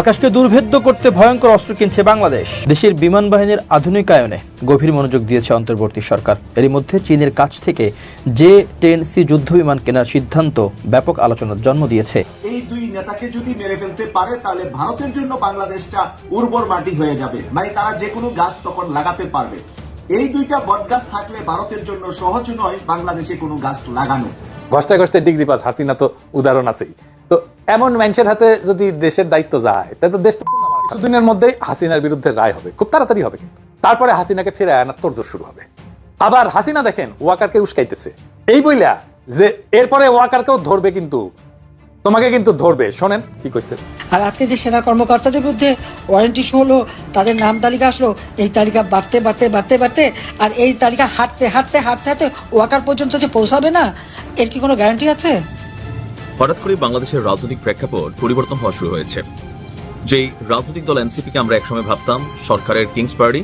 আকাশকে দুর্ভেদ্য করতে ভয়ঙ্কর অস্ত্র কিনছে বাংলাদেশ। দেশের বিমান বাহিনীর আধুনিকায়নে গভীর মনোযোগ দিয়েছে অন্তর্বর্তী সরকার। এরই মধ্যে চীনের কাছ থেকে জে টেন সি যুদ্ধ বিমান কেনার সিদ্ধান্ত ব্যাপক আলোচনার জন্ম দিয়েছে। এই দুই নেতাকে যদি মেরে ফেলতে পারে তাহলে ভারতের জন্য বাংলাদেশটা উর্বর মাটি হয়ে যাবে। মানে তারা যে কোনো গাছ তখন লাগাতে পারবে। এই দুইটা বট গাছ থাকলে ভারতের জন্য সহজ নয় বাংলাদেশে কোনো গাছ লাগানো। ঘষ্টায় ঘষ্টায় ডিগ্রি পাস হাসিনা তো উদাহরণ আছেই। তো এমন মানুষের হাতে যদি দেশের দায়িত্ব যায়, তাহলে তো দেশ কিছুদিনের মধ্যেই হাসিনার বিরুদ্ধে রায় হবে, খুব তাড়াতাড়ি হবে কিন্তু। তারপরে হাসিনাকে ফিরে আনার তোরজোর শুরু হবে। আবার হাসিনা দেখেন, ওয়াকারকে উস্কাইতেছে। এই বইলা যে এরপরে ওয়াকারকেও ধরবে কিন্তু, তোমাকে কিন্তু ধরবে। শোনেন কি কইছে। আর আজকে যে সেনা কর্মকর্তাদের বিরুদ্ধে ওয়ারেন্টি ইস্যু হলো, তাদের নাম তালিকা আসলো, এই তালিকা বাড়তে বাড়তে বাড়তে বাড়তে, আর এই তালিকা হাঁটতে হাঁটতে হাঁটতে হাঁটতে ওয়াকার পর্যন্ত যে পৌঁছাবে না, এর কি কোনো গ্যারান্টি আছে? হঠাৎ করে বাংলাদেশের রাজনৈতিক প্রেক্ষাপট পরিবর্তন হওয়া শুরু হয়েছে। যেই রাজনৈতিক দল এনসিপিকে আমরা একসময় ভাবতাম সরকারের কিংস পার্টি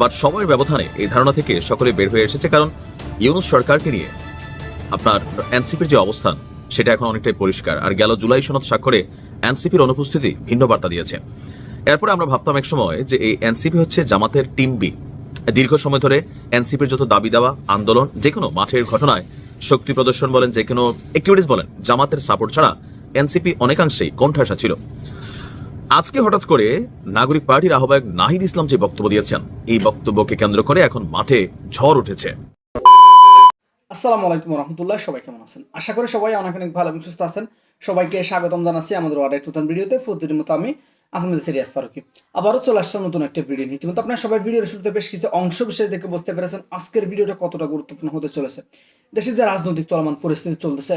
বাট সময়ের ব্যবধানে এই ধারণা থেকে সকলে বের হয়ে এসেছে কারণ ইউনুস সরকারকে নিয়ে। আপনার এনসিপির যে অবস্থান, সেটা এখন অনেকটাই পরিষ্কার। আর গেল জুলাই সনদ স্বাক্ষরে এনসিপির অনুপস্থিতি ভিন্ন বার্তা দিয়েছে। এরপরে আমরা ভাবতাম এক সময় যে এই এনসিপি হচ্ছে জামাতের টিম বি দীর্ঘ সময় ধরে এনসিপির যত দাবি দেওয়া, আন্দোলন যে কোনো মাঠের ঘটনায় শক্তি প্রদর্শন বলেন যে কোনো অ্যাক্টিভিটিস বলেন, জামাতের সাপোর্ট ছাড়া এনসিপি অনেকাংশেই কণ্ঠাসা ছিল। আজকে হঠাৎ করে নাগরিক পার্টির আহ্বায়ক নাহিদ ইসলাম যে বক্তব্য দিয়েছেন, এই বক্তব্যকে কেন্দ্র করে এখন মাঠে ঝড় উঠেছে। আসসালামু আলাইকুম রহমতুল্লাহ সবাই কেমন আছেন? আশা করি সবাই অনেক অনেক ভালো এবং সুস্থ আছেন। সবাইকে স্বাগতম জানাচ্ছি আমাদের ওয়ার্ডের নতুন ভিডিওতে। প্রতিদিন মতো আমি আপনাদের সিরিয়াস ফারুকি। আবারও চলে আসছে নতুন একটা ভিডিও নিয়ে। কিন্তু আপনার সবাই ভিডিওর শুরুতে বেশ কিছু অংশ বিশেষ দেখে বুঝতে পেরেছেন আজকের ভিডিওটা কতটা গুরুত্বপূর্ণ হতে চলেছে। দেশের যে রাজনৈতিক চলমান পরিস্থিতি চলতেছে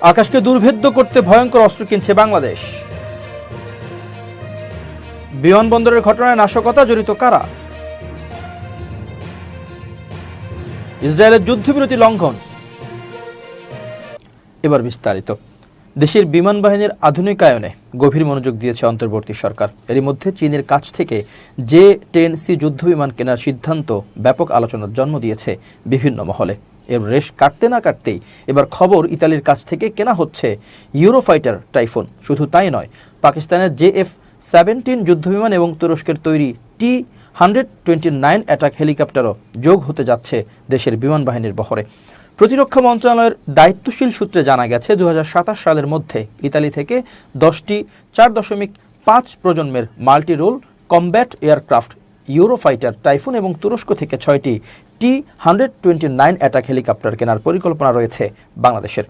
আকাশকে দুর্ভেদ্য করতে ভয়ঙ্কর অস্ত্র কিনছে বাংলাদেশ। বিমানবন্দরের ঘটনায় নাশকতা জড়িত কারা? ইসরায়েলের যুদ্ধবিরতি লঙ্ঘন। এবার বিস্তারিত। দেশের বিমান বাহিনীর আধুনিকায়নে গভীর মনোযোগ দিয়েছে অন্তর্বর্তী সরকার। এরই মধ্যে চীনের কাছ থেকে যে টেন সি যুদ্ধ বিমান কেনার সিদ্ধান্ত ব্যাপক আলোচনার জন্ম দিয়েছে বিভিন্ন মহলে। এর রেশ কাটতে না কাটতেই এবার খবর ইতালির কাছ থেকে কেনা হচ্ছে ইউরোফাইটার টাইফুন। শুধু তাই নয়, পাকিস্তানের জে এফ সেভেন্টিন যুদ্ধবিমান এবং তুরস্কের তৈরি T hundred twenty nine attack হেলিকপ্টারও যোগ হতে যাচ্ছে দেশের বিমান বাহিনীর বহরে। প্রতিরক্ষা মন্ত্রণালয়ের দায়িত্বশীল সূত্রে জানা গেছে দু হাজার সাতাশ সালের মধ্যে ইতালি থেকে দশটি চার দশমিক পাঁচ প্রজন্মের multi role combat aircraft Eurofighter, Typhoon এবং তুরস্ক থেকে ছয়টি T hundred twenty nine attack helicopter কেনার পরিকল্পনা রয়েছে বাংলাদেশের।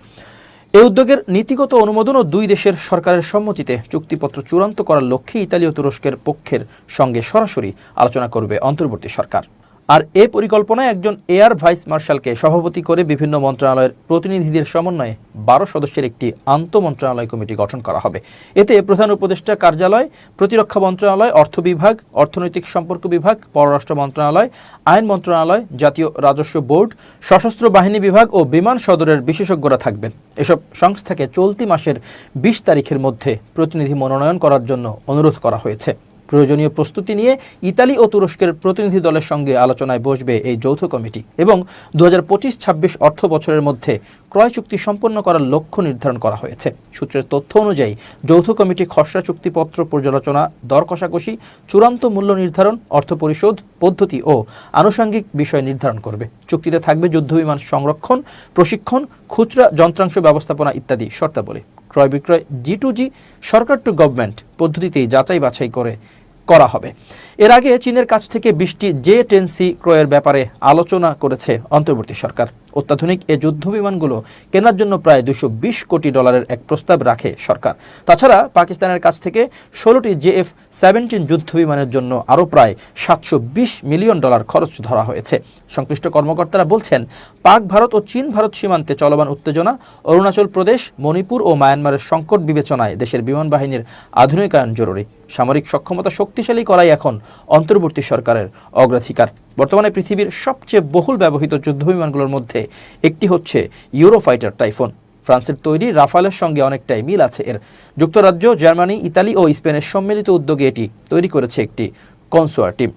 এই উদ্যোগের নীতিগত অনুমোদন ও দুই দেশের সরকারের সম্মতিতে চুক্তিপত্র চূড়ান্ত করার লক্ষ্যে ইতালীয় তুরস্কের পক্ষের সঙ্গে সরাসরি আলোচনা করবে অন্তর্বর্তী সরকার। আর এ পরিকল্পনায় একজন এয়ার ভাইস মার্শালকে সভাপতি করে বিভিন্ন মন্ত্রণালয়ের প্রতিনিধিদের সমন্বয়ে বারো সদস্যের একটি আন্তঃমন্ত্রণালয় কমিটি গঠন করা হবে। এতে প্রধান উপদেষ্টা কার্যালয়, প্রতিরক্ষা মন্ত্রণালয়, অর্থ বিভাগ, অর্থনৈতিক সম্পর্ক বিভাগ, পররাষ্ট্র মন্ত্রণালয়, আইন মন্ত্রণালয়, জাতীয় রাজস্ব বোর্ড, সশস্ত্র বাহিনী বিভাগ ও বিমান সদরের বিশেষজ্ঞরা থাকবেন। এসব সংস্থাকে চলতি মাসের বিশ তারিখের মধ্যে প্রতিনিধি মনোনয়ন করার জন্য অনুরোধ করা হয়েছে। প্রয়োজনীয় প্রস্তুতি নিয়ে ইতালি ও তুরস্কের প্রতিনিধি দলের সঙ্গে আলোচনায় বসবে এই যৌথ কমিটি এবং দু হাজার পঁচিশ ছাব্বিশ অর্থ বছরের মধ্যে ক্রয় চুক্তি সম্পন্ন করার লক্ষ্য নির্ধারণ করা হয়েছে। সূত্রের তথ্য অনুযায়ী, যৌথ কমিটি খসড়া চুক্তিপত্র পর্যালোচনা, দর কষাকষি, চূড়ান্ত মূল্য নির্ধারণ, অর্থ পরিশোধ, পদ্ধতি ও আনুষঙ্গিক বিষয় নির্ধারণ করবে। চুক্তিতে থাকবে যুদ্ধবিমান সংরক্ষণ, প্রশিক্ষণ, খুচরা যন্ত্রাংশ ব্যবস্থাপনা ইত্যাদি শর্তাবলী। ক্রয় বিক্রয় জি টু জি সরকার টু গভর্নমেন্ট পদ্ধতিতে যাচাই বাছাই করে, করা হবে। এর আগে চীনের কাছ থেকে বৃষ্টি জে টেন সি ক্রয়ের ব্যাপারে আলোচনা করেছে অন্তর্বর্তী সরকার। অত্যাধুনিক এ যুদ্ধ বিমানগুলো কেনার জন্য প্রায় দুশো কোটি ডলারের এক প্রস্তাব রাখে সরকার। তাছাড়া পাকিস্তানের কাছ থেকে ষোলোটি জেএফ সেভেন্টিন যুদ্ধ বিমানের জন্য আরও প্রায় সাতশো বিশ মিলিয়ন ডলার খরচ ধরা হয়েছে। সংশ্লিষ্ট কর্মকর্তারা বলছেন, পাক ভারত ও চীন ভারত সীমান্তে চলমান উত্তেজনা, অরুণাচল প্রদেশ, মণিপুর ও মায়ানমারের সংকট বিবেচনায় দেশের বিমান বাহিনীর আধুনিকায়ন জরুরি। সামরিক সক্ষমতা শক্তিশালী করাই এখন অন্তর্বর্তী সরকারের অগ্রাধিকার। বর্তমানে পৃথিবীর সবচেয়ে বহুল ব্যবহৃত যুদ্ধবিমানগুলোর মধ্যে একটি হচ্ছে ইউরোফাইটার টাইফুন। ফ্রান্সের তৈরি রাফালের সঙ্গে অনেকটাই মিল আছে এর। যুক্তরাজ্য, জার্মানি, ইতালি ও স্পেনের সম্মিলিত উদ্যোগে এটি তৈরি করেছে একটি কনসোয়ার্টিভ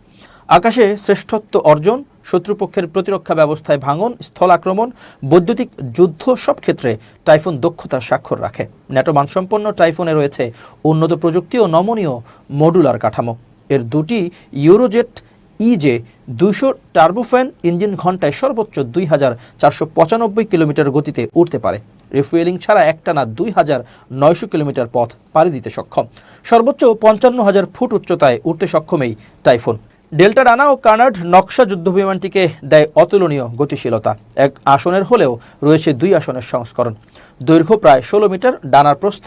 আকাশে শ্রেষ্ঠত্ব অর্জন, শত্রুপক্ষের প্রতিরক্ষা ব্যবস্থায় ভাঙন স্থল আক্রমণ বৈদ্যুতিক যুদ্ধ সব ক্ষেত্রে টাইফুন দক্ষতার স্বাক্ষর রাখে। ন্যাটো মানসম্পন্ন টাইফুনে রয়েছে উন্নত প্রযুক্তি ও নমনীয় মডুলার কাঠামো। এর দুটি ইউরোজেট ইজে দুশো টার্বোফ্যান ইঞ্জিন ঘন্টায় সর্বোচ্চ দুই হাজার চারশো পঁচানব্বই কিলোমিটার গতিতে উঠতে পারে। রিফুয়েলিং ছাড়া একটানা দুই হাজার নয়শো কিলোমিটার পথ পাড়ি দিতে সক্ষম। সর্বোচ্চ পঞ্চান্ন হাজার ফুট উচ্চতায় উঠতে সক্ষম এই টাইফুন। ডেল্টা রানা ও কানাড নকশা যুদ্ধবিমানটিকে দেয় অতুলনীয় গতিশীলতা। এক আসনের হলেও রয়েছে দুই আসনের সংস্করণ। দৈর্ঘ্য প্রায় ষোলো মিটার, ডানার প্রস্থ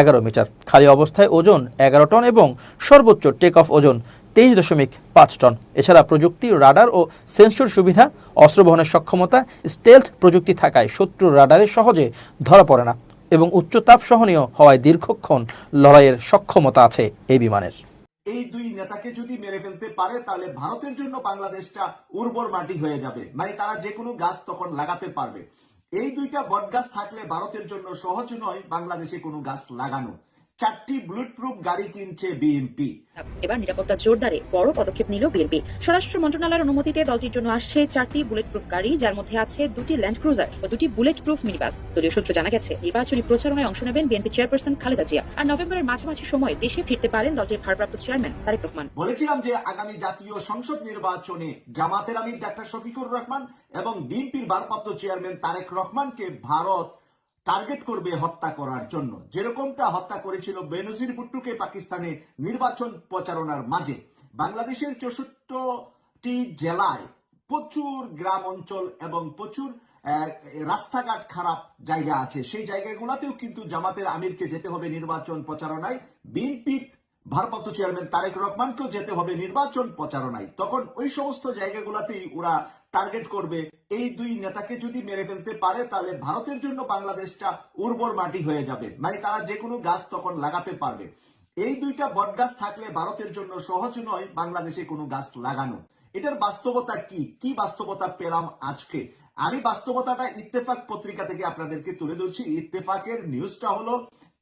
এগারো মিটার। খালি অবস্থায় ওজন এগারো টন এবং সর্বোচ্চ টেক অফ ওজন তেইশ দশমিক পাঁচ টন। এছাড়া প্রযুক্তি, রাডার ও সেন্সর সুবিধা অস্ত্র বহনের সক্ষমতা, স্টেলথ প্রযুক্তি থাকায় শত্রুর রাডারে সহজে ধরা পড়ে না এবং উচ্চ তাপ সহনীয় হওয়ায় দীর্ঘক্ষণ লড়াইয়ের সক্ষমতা আছে এই বিমানের। এই দুই নেতাকে যদি মেরে ফেলতে পারে, তাহলে ভারতের জন্য বাংলাদেশটা উর্বর মাটি হয়ে যাবে। মানে তারা যে কোনো গাছ তখন লাগাতে পারবে। এই দুইটা বট থাকলে ভারতের জন্য সহজ নয় বাংলাদেশে কোনো গাছ লাগানো। চারটি বুলেট প্রুফ গাড়ি কিনছে বিএনপি এবার নিরাপত্তা জোরদারে বড় পদক্ষেপ নিল বিএনপি স্বরাষ্ট্র মন্ত্রণালয়ের অনুমতিতে দলটির জন্য আসছে চারটি বুলেট প্রুফ গাড়ি যার মধ্যে আছে দুটি ল্যান্ড ক্রুজার ও দুটি বুলেট প্রুফ মিনিবাস দলীয় সূত্রে জানা গেছে নির্বাচনী প্রচারণায় অংশ নেবেন বিএনপি চেয়ারপারসন খালেদা জিয়া। আর নভেম্বরের মাঝামাঝি সময় দেশে ফিরতে পারেন দলটির ভারপ্রাপ্ত চেয়ারম্যান তারেক রহমান। বলেছিলাম যে আগামী জাতীয় সংসদ নির্বাচনে জামাতের আমির ডাক্তার শফিকুর রহমান এবং বিএনপির ভারপ্রাপ্ত চেয়ারম্যান তারেক রহমানকে ভারত টার্গেট করবে হত্যা করার জন্য। যেরকমটা হত্যা করেছিল বেনজির ভুট্টুকে পাকিস্তানে নির্বাচন প্রচারণার মাঝে। বাংলাদেশের চৌষট্টি জেলায় প্রচুর গ্রাম অঞ্চল এবং প্রচুর রাস্তাঘাট খারাপ জায়গা আছে। সেই জায়গাগুলোতেও কিন্তু জামাতের আমিরকে যেতে হবে নির্বাচন প্রচারণায়। বিএনপির ভারপ্রাপ্ত চেয়ারম্যান তারেক রহমানকেও যেতে হবে নির্বাচন প্রচারণায়। তখন ওই সমস্ত জায়গাগুলোতেই ওরা টার্গেট করবে, এই দুই নেতাকে যদি মেরে ফেলতে পারে, তাহলে ভারতের জন্য বাংলাদেশটা উর্বর মাটি হয়ে যাবে। মানে তারা যে কোনো গাছ তখন লাগাতে পারবে। এই দুইটা বট গাছ থাকলে ভারতের জন্য সহজ নয় বাংলাদেশে কোনো গাছ লাগানো। এটার বাস্তবতা কি? কি বাস্তবতা পেলাম আজকে? আমি বাস্তবতাটা ইত্তেফাক পত্রিকা থেকে আপনাদেরকে তুলে ধরছি। ইত্তেফাকের নিউজটা হলো,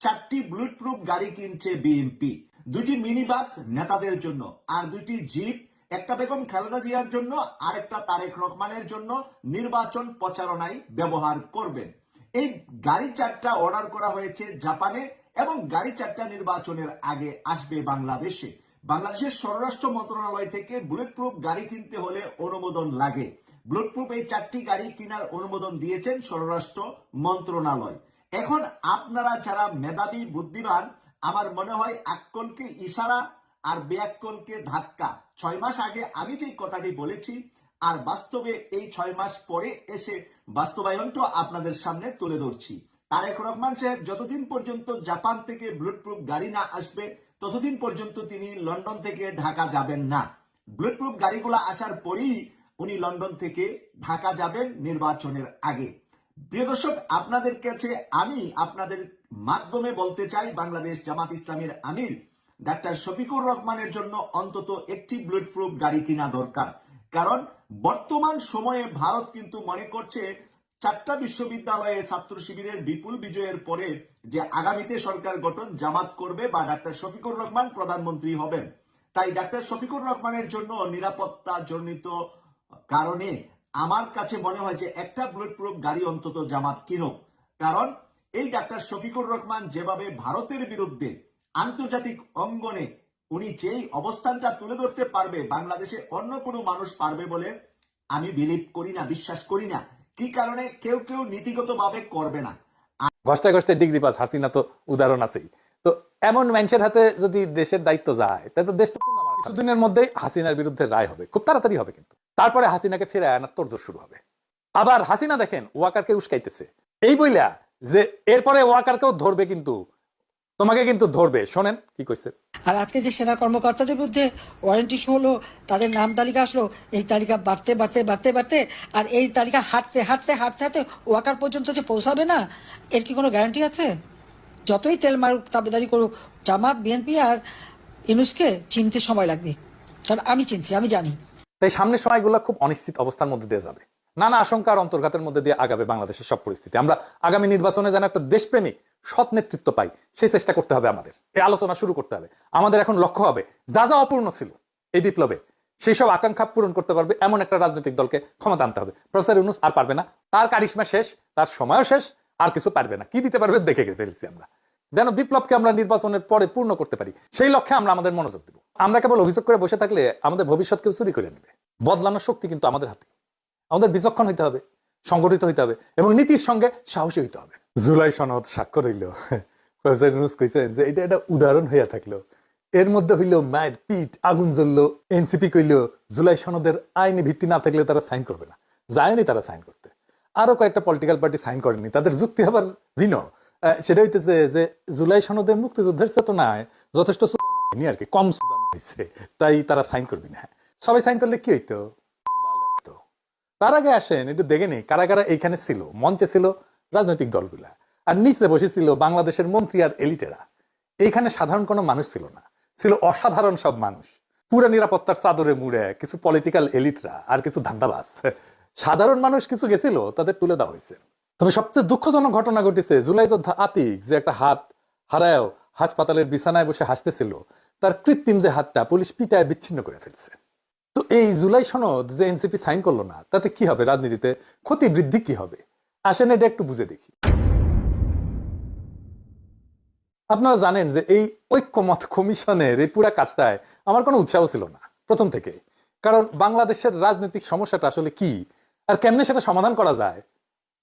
চারটি বুলেট প্রুফ গাড়ি কিনছে বিএনপি। দুটি মিনি বাস নেতাদের জন্য আর দুটি জিপ, একটা বেগম খালেদা জিয়ার জন্য আর একটা তারেক রহমানের জন্য নির্বাচন প্রচারণায় ব্যবহার করবেন। এই গাড়ি চারটা অর্ডার করা হয়েছে জাপানে এবং গাড়ি চারটা নির্বাচনের আগে আসবে বাংলাদেশে। বাংলাদেশের স্বরাষ্ট্র মন্ত্রণালয় থেকে বুলেট প্রুফ গাড়ি কিনতে হলে অনুমোদন লাগে। বুলেট প্রুফ এই চারটি গাড়ি কেনার অনুমোদন দিয়েছেন স্বরাষ্ট্র মন্ত্রণালয়। এখন আপনারা যারা মেধাবী, বুদ্ধিমান আমার মনে হয় আক্কলকে ইশারা আর বেয়াক্কলকে ধাক্কা। ছয় মাস আগে আমি যে কথাটি বলেছি, আর বাস্তবে এই ছয় মাস পরে এসে বাস্তবায়নটা আপনাদের সামনে তুলে ধরছি। তারেক রহমান সাহেব যতদিন পর্যন্ত জাপান থেকে বুলেট প্রুফ গাড়ি না আসবে, ততদিন পর্যন্ত তিনি লন্ডন থেকে ঢাকা যাবেন না। বুলেট প্রুফ গাড়িগুলো আসার পরেই উনি লন্ডন থেকে ঢাকা যাবেন নির্বাচনের আগে। প্রিয় দর্শক, আপনাদের কাছে আমি আপনাদের মাধ্যমে বলতে চাই, বাংলাদেশ জামাত ইসলামের আমির ডাক্তার শফিকুর রহমানের জন্য অন্তত একটি বুলেট প্রুফ গাড়ি কিনা দরকার। কারণ বর্তমান সময়ে ভারত কিন্তু মনে করছে চারটা বিশ্ববিদ্যালয়ে ছাত্র শিবিরের বিপুল বিজয়ের পরে যে আগামীতে সরকার গঠন জামাত করবে বা ডাক্তার শফিকুর রহমান প্রধানমন্ত্রী হবেন। তাই ডাক্তার শফিকুর রহমানের জন্য নিরাপত্তা জনিত কারণে আমার কাছে মনে হয় যে একটা বুলেট প্রুফ গাড়ি অন্তত জামাত কিনুক। কারণ এই ডাক্তার শফিকুর রহমান যেভাবে ভারতের বিরুদ্ধে আন্তর্জাতিক অঙ্গনে উনি যেই অবস্থানটা তুলে ধরতে পারবে বাংলাদেশে অন্য কোনো মানুষ পারবে বলে আমি বিলিভ করি না বিশ্বাস করি না। কি কারণে? কেউ কেউ নীতিগতভাবে করবে না। ঘষ্টায় ঘষ্টায় ডিগ্রি পাস হাসিনা তো উদাহরণ আছেই। তো এমন মানুষের হাতে যদি দেশের দায়িত্ব যায় তাহলে তো দেশ তো কিছুদিনের মধ্যেই হাসিনার বিরুদ্ধে রায় হবে। খুব তাড়াতাড়ি হবে কিন্তু। তারপরে হাসিনাকে ফিরে আনার তোড়জোড় শুরু হবে। আবার হাসিনা দেখেন ওয়াকারকে উস্কাইতেছে। এই বইলা যে এরপরে ওয়াকারকেও ধরবে কিন্তু, তোমাকে কিন্তু ধরবে। শোনেন কি কইছে। আর আজকে যে সেনা কর্মকর্তাদের বিরুদ্ধে ওয়ারেন্টি শো হলো, তাদের নাম তালিকা আসলো, এই তালিকা বাড়তে বাড়তে বাড়তে বাড়তে, আর এই তালিকা হাঁটতে হাঁটতে হাঁটতে হাঁটতে ওয়াকার পর্যন্ত যে পৌঁছাবে না, এর কি কোনো গ্যারান্টি আছে? যতই তেল মারুক, তাবেদারি করুক, জামাত বিএনপি আর ইনুসকে চিনতে সময় লাগবে। কারণ আমি চিনছি, আমি জানি। তাই সামনের সময়গুলো খুব অনিশ্চিত অবস্থার মধ্যে দিয়ে যাবে। নানা আশঙ্কার অন্তর্ঘাতের মধ্যে দিয়ে আগাবে বাংলাদেশের সব পরিস্থিতি। আমরা আগামী নির্বাচনে যেন একটা দেশপ্রেমিক, সৎ নেতৃত্ব পাই, সেই চেষ্টা করতে হবে আমাদের। এই আলোচনা শুরু করতে হবে। আমাদের এখন লক্ষ্য হবে, যা যা অপূর্ণ ছিল এই বিপ্লবে, সেই সব আকাঙ্ক্ষা পূরণ করতে পারবে এমন একটা রাজনৈতিক দলকে ক্ষমতা আনতে হবে। প্রফেসর ইউনুস আর পারবে না। তার কারিশমা শেষ, তার সময়ও শেষ, আর কিছু পারবে না। কি দিতে পারবে দেখে ফেলছি আমরা। যেন বিপ্লবকে আমরা নির্বাচনের পরে পূর্ণ করতে পারি। সেই লক্ষ্যে আমরা আমাদের মনোযোগ দেব। আমরা কেবল অভিযোগ করে বসে থাকলে আমাদের ভবিষ্যৎ কেউ চুরি করে নেবে। বদলানোর শক্তি কিন্তু আমাদের হাতে। আমাদের বিচক্ষণ হইতে হবে সংগঠিত হইতে হবে এবং নীতির সঙ্গে সাহসী হইতে হবে। জুলাই সনদ স্বাক্ষর হইল। প্রফেসর ইউনুস কইছেন যে এটা একটা উদাহরণ হইয়া থাকল। এর মধ্যে হইল মায়ের পিঠ আগুন জ্বললো এনসিপি কইল জুলাই সনদের আইনি ভিত্তি না থাকলে তারা সাইন করবে না। যায়নি তারা সাইন করতে। আরও কয়েকটা পলিটিক্যাল পার্টি সাইন করেনি। তাদের যুক্তি ভিন্ন। আহ, সেটা হইতেছে যে জুলাই সনদে মুক্তিযুদ্ধের চেতনায় যথেষ্ট হয়নি আর কি, কম সুদানো হয়েছে, তাই তারা সাইন করবি না। সবাই সাইন করলে কি হইতো? তার আগে আসেন, একটু দেখে নেই, কারা কারা এইখানে ছিল, মঞ্চে ছিল রাজনৈতিক দলগুলা, আর নিচে বসেছিল বাংলাদেশের মন্ত্রী আর এলিটেরা। এইখানে সাধারণ কোনো মানুষ ছিল না, ছিল অসাধারণ সব মানুষ। পুরা নিরাপত্তার চাদরে মুড়ে কিছু পলিটিক্যাল এলিটরা আর কিছু ধান্দাবাজ। সাধারণ মানুষ কিছু গেছিল, তাদের তুলে দেওয়া হয়েছে। তবে সবচেয়ে দুঃখজনক ঘটনা ঘটেছে। জুলাই যোদ্ধা আতিক যে একটা হাত হারায়ও হাসপাতালের বিছানায় বসে হাসতেছিল, তার কৃত্রিম যে হাতটা পুলিশ পিটায় বিচ্ছিন্ন করে ফেলছে। তো এই জুলাই সনদ যে এনসিপি সাইন করল না, তাতে কি হবে? রাজনীতিতে ক্ষতি বৃদ্ধি কি হবে? আসেন এটা একটু বুঝে দেখি। আপনারা জানেন যে এই ঐক্যমত কমিশনের এই পুরা কাজটায় আমার কোনো উৎসাহ ছিল না, প্রথম থেকে কারণ বাংলাদেশের রাজনৈতিক সমস্যাটা আসলে কি? আর কেমনে সেটা সমাধান করা যায়?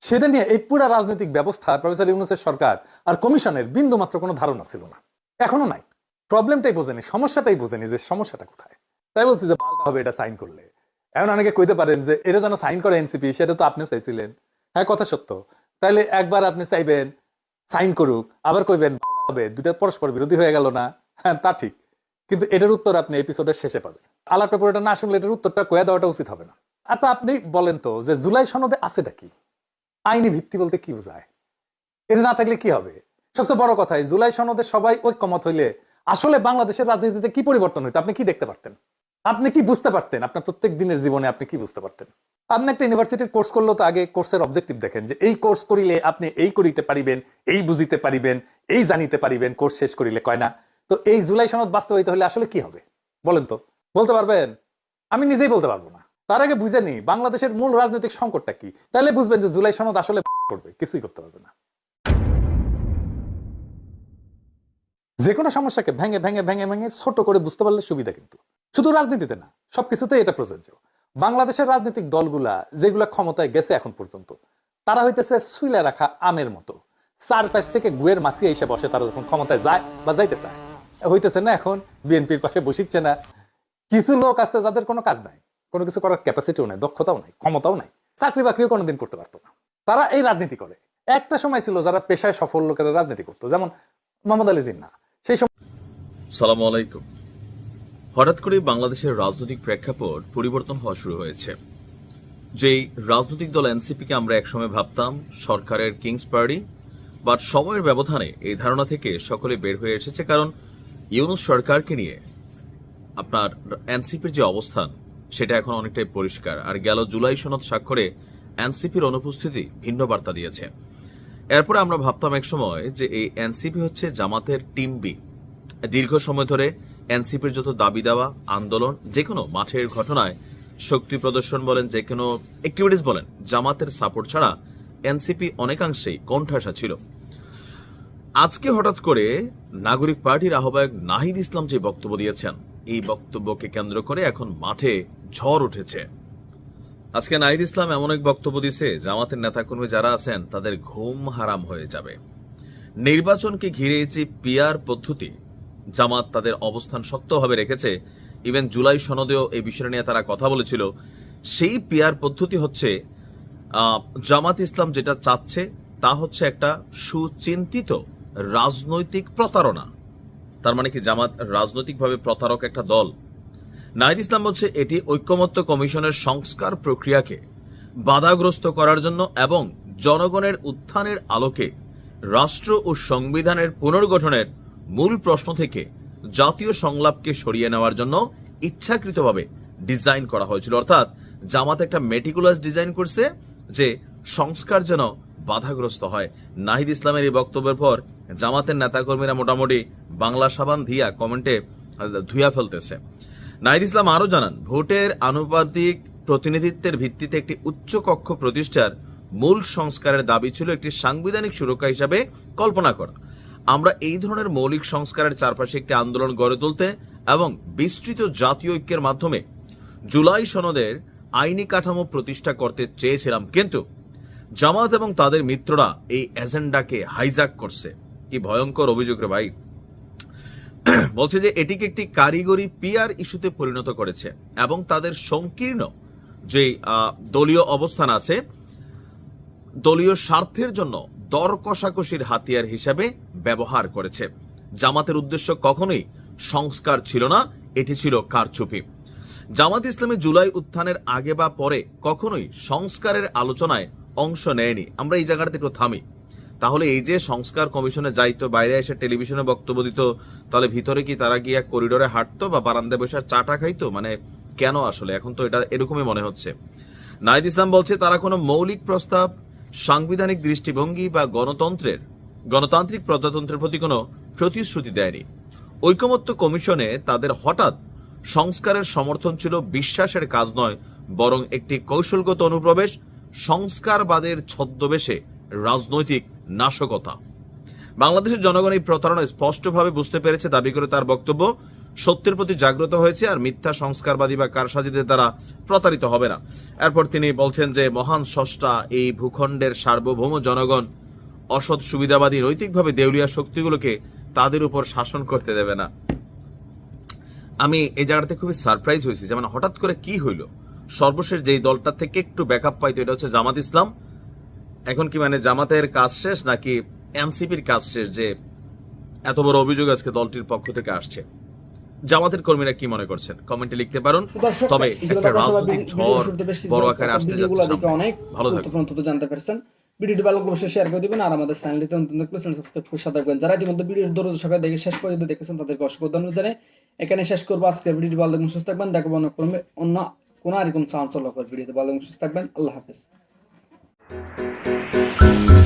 সেটা নিয়ে এই পুরা রাজনৈতিক ব্যবস্থা প্রফেসর ইউনুসের সরকার আর কমিশনের বিন্দু মাত্র কোনো ধারণা ছিল না। এখনও নাই। প্রবলেমটাই বোঝেনি, সমস্যাটাই বোঝেনি যে সমস্যাটা কোথায়। তাই বলছি যে ভালো হবে এটা সাইন করলে। এখন অনেকে কইতে পারেন যে এটা যেন সাইন করে এনসিপি সেটা তো আপনিও চাইছিলেন। হ্যাঁ কথা সত্য। তাইলে একবার আপনি চাইবেন সাইন করুক, আবার কইবেন হবে দুটা পরস্পর বিরোধী হয়ে গেল না। হ্যাঁ তা ঠিক। কিন্তু এটার উত্তর আপনি এপিসোডের শেষে পাবেন। আলাপটা পুরোটা না শুনলে এটার উত্তরটা কয়ে দেওয়াটা উচিত হবে না। আচ্ছা আপনি বলেন তো যে জুলাই সনদে আছেটা কি আইনি ভিত্তি বলতে কি বোঝায়? এটা না থাকলে কি হবে? সবচেয়ে বড় কথা জুলাই সনদে সবাই ঐক্যমত হইলে আসলে বাংলাদেশের রাজনীতিতে কি পরিবর্তন হইতো? আপনি কি দেখতে পারতেন? আপনি কি বুঝতে পারতেন? আপনার প্রত্যেক দিনের জীবনে আপনি কি বুঝতে পারতেন? আপনি একটা ইউনিভার্সিটির কোর্স করলেও তো আগে কোর্সের অবজেক্টিভ দেখেন যে এই কোর্স করিলে আপনি এই করিতে পারিবেন, এই বুঝিতে পারিবেন, এই জানিতে পারিবেন, কোর্স শেষ করিলে কয় না? তো এই জুলাই সনদ বাস্তবায়িত হলে আসলে কি হবে? বলেন তো। বলতে পারবেন? আমি নিজেই বলতে পারব না। তার আগে বুঝে নি বাংলাদেশের মূল রাজনৈতিক সংকটটা কি। তাহলে বুঝবেন যে জুলাই সনদ আসলে করবে, কিছুই করতে পারবে না। যে কোনো সমস্যাকে ভেঙে ভেঙে ভেঙে ভেঙে ছোট করে বুঝতে পারলে সুবিধা কিন্তু। শুধু রাজনীতিতে না, সবকিছুতে এটা প্রযোজ্য। বাংলাদেশের রাজনৈতিক দলগুলা যেগুলা ক্ষমতায় গেছে এখন পর্যন্ত, তারা হইতেছে সুইলা রাখা আমের মতো। চার পাশ থেকে গুয়ের মাসি এসে বসে, তারা যখন ক্ষমতায় যায় বা যাইতে চায় হইতেছে না এখন, বিএনপির পাশে বসিচ্ছে না। কিছু লোক আছে যাদের কোনো কাজ নাই। কোনো কিছু করার ক্যাপাসিটিও নাই, দক্ষতাও নাই, ক্ষমতাও নাই চাকরি বাকরিও কোনোদিন করতে পারতো না। তারা এই রাজনীতি করে। একটা সময় ছিল যারা পেশায় সফল লোকেরা রাজনীতি করতো, যেমন মোহাম্মদ আলী জিন্না। সেই সময় সালাম আলাইকুম। হঠাৎ করে বাংলাদেশের রাজনৈতিক প্রেক্ষাপট পরিবর্তন হওয়া শুরু হয়েছে। যেই রাজনৈতিক দল এনসিপিকে আমরা একসময় ভাবতাম সরকারের কিংস পার্টি, বাট সময়ের ব্যবধানে এই ধারণা থেকে সকলে বের হয়ে এসেছে, কারণ ইউনুস সরকারকে নিয়ে আপনার এনসিপির যে অবস্থান সেটা এখন অনেকটাই পরিষ্কার। আর গেল জুলাই সনদ স্বাক্ষরে এনসিপির অনুপস্থিতি ভিন্ন বার্তা দিয়েছে। এরপরে আমরা ভাবতাম এক সময় যে এই এনসিপি হচ্ছে জামাতের টিম বি। দীর্ঘ সময় ধরে এনসিপির যত দাবি দেওয়া, আন্দোলন যে কোনো মাঠের ঘটনায় শক্তি প্রদর্শন বলেন যে কোনো অ্যাক্টিভিটিস বলেন, জামাতের সাপোর্ট ছাড়া এনসিপি অনেকাংশেই কণ্ঠাসা ছিল। আজকে হঠাৎ করে নাগরিক পার্টির আহ্বায়ক নাহিদ ইসলাম যে বক্তব্য দিয়েছেন, এই বক্তব্যকে কেন্দ্র করে এখন মাঠে ঝড় উঠেছে। আজকে নাহিদ ইসলাম এমন এক বক্তব্য দিছে জামাতের নেতাকর্মী যারা আছেন, তাদের ঘুম হারাম হয়ে যাবে। নির্বাচনকে ঘিরে যে পিয়ার পদ্ধতি, জামাত তাদের অবস্থান শক্তভাবে রেখেছে, ইভেন জুলাই সনদেও এই বিষয় নিয়ে তারা কথা বলেছিল, সেই পিয়ার পদ্ধতি হচ্ছে জামাত ইসলাম যেটা চাচ্ছে, তা হচ্ছে একটা সুচিন্তিত রাজনৈতিক প্রতারণা। তার মানে কি জামাত রাজনৈতিকভাবে প্রতারক একটা দল নাহিদ ইসলাম বলছে, এটি ঐক্যমত্য কমিশনের সংস্কার প্রক্রিয়াকে বাধাগ্রস্ত করার জন্য এবং জনগণের উত্থানের আলোকে রাষ্ট্র ও সংবিধানের পুনর্গঠনের মূল প্রশ্ন থেকে জাতীয় সংলাপকে সরিয়ে নেওয়ার জন্য ইচ্ছাকৃতভাবে ডিজাইন করা হয়েছিল। অর্থাৎ জামাত একটা মেটিকুলাস ডিজাইন করছে যে সংস্কার যেন বাধাগ্রস্ত হয়। নাহিদ ইসলামের এই বক্তব্যের পর জামাতের নেতাকর্মীরা মোটামুটি বাংলা সাবান দিয়া কমেন্টে ধুয়া ফেলতেছে। নাহিদ ইসলাম আরও জানান, ভোটের আনুপাতিক প্রতিনিধিত্বের ভিত্তিতে একটি উচ্চ কক্ষ প্রতিষ্ঠার মূল সংস্কারের দাবি ছিল একটি সাংবিধানিক সুরক্ষা হিসাবে কল্পনা করা। আমরা এই ধরনের মৌলিক সংস্কারের চারপাশে একটি আন্দোলন গড়ে তুলতে এবং বিস্তৃত জাতীয় ঐক্যের মাধ্যমে জুলাই সনদের আইনি কাঠামো প্রতিষ্ঠা করতে চেয়েছিলাম, কিন্তু জামাত এবং তাদের মিত্ররা এই এজেন্ডাকে হাইজ্যাক করছে। কি ভয়ঙ্কর অভিযোগ রে ভাই। বলছে যে এটিকে একটি কারিগরি পিয়ার ইস্যুতে পরিণত করেছে এবং তাদের সংকীর্ণ যে দলীয় অবস্থান আছে, দলীয় স্বার্থের জন্য দর কষাকষির হাতিয়ার হিসাবে ব্যবহার করেছে। জামাতের উদ্দেশ্য কখনোই সংস্কার ছিল না, এটি ছিল কারচুপি। জামাত ইসলামী জুলাই উত্থানের আগে বা পরে কখনোই সংস্কারের আলোচনায় অংশ নেয়নি। আমরা এই জায়গাটাতে একটু থামি। তাহলে এই যে সংস্কার কমিশনে যাইতো বাইরে এসে টেলিভিশনে বক্তব্য দিত, তাহলে ভিতরে কি তারা গিয়া করিডোরে হাঁটতো বা বারান্দায় বসে চাটা খাইতো? মানে কেন আসলে? এখন তো এটা এরকমই মনে হচ্ছে। নাহিদ ইসলাম বলছে, তারা কোনো মৌলিক প্রস্তাব, সাংবিধানিক দৃষ্টিভঙ্গি বা গণতন্ত্রের, গণতান্ত্রিক প্রজাতন্ত্রের প্রতি কোনো প্রতিশ্রুতি দেয়নি। ঐকমত্য কমিশনে তাদের হঠাৎ সংস্কারের সমর্থন ছিল বিশ্বাসের কাজ নয়, বরং একটি কৌশলগত অনুপ্রবেশ, সংস্কারবাদের ছদ্মবেশে রাজনৈতিক নাশকতা। বাংলাদেশের জনগণ এই প্রতারণা স্পষ্টভাবে বুঝতে পেরেছে দাবি করে তার বক্তব্য। সত্যের প্রতি জাগ্রত হয়েছে আর মিথ্যা সংস্কারবাদী বা কারসাজিদের দ্বারা প্রতারিত হবে না। এরপর তিনি বলছেন যে, মহান স্রষ্টা এই ভূখণ্ডের সার্বভৌম জনগণ অসৎ সুবিধাবাদী নৈতিকভাবে দেউলিয়া শক্তিগুলোকে তাদের উপর শাসন করতে দেবে না। আমি এই জায়গাটাতে খুবই সারপ্রাইজ হয়েছি। যেমন হঠাৎ করে কি হইল? সর্বশেষ যেই দলটার থেকে একটু ব্যাকআপ পাইতো, এটা হচ্ছে জামাত ইসলাম। এখন কি মানে জামাতের কাজ শেষ নাকি এনসিপির কাজ শেষ যে এত বড় অভিযোগ আজকে দলটির পক্ষ থেকে আসছে? জামাতের কর্মীরা কি মনে করছেন? কমেন্টে লিখতে পারুন। তবে একটা রাজনৈতিক ঝড় বড় আকারে আসতে যাচ্ছে অনেক ভালো থাকবেন গুরুত্বপূর্ণ তথ্য জানতে পারছেন। ভিডিওটি ভালো অবশ্যই শেয়ার করে দিবেন আর আমাদের চ্যানেলটিতে নতুন দেখলে চ্যানেল সাবস্ক্রাইব করে সাথে থাকবেন। যারা ইতিমধ্যে ভিডিও দরজ সকালে দেখে শেষ পর্যন্ত দেখেছেন তাদেরকে অসংখ্য ধন্যবাদ জানাই। এখানে শেষ করব আজকে ভিডিওটি। ভালো লাগলে সুস্থ থাকবেন। দেখব অন্য কোনো অন্য কোনো আর এরকম চাঞ্চল্যকর ভিডিওতে। ভালো থাকবেন। আল্লাহ হাফেজ। Thank you.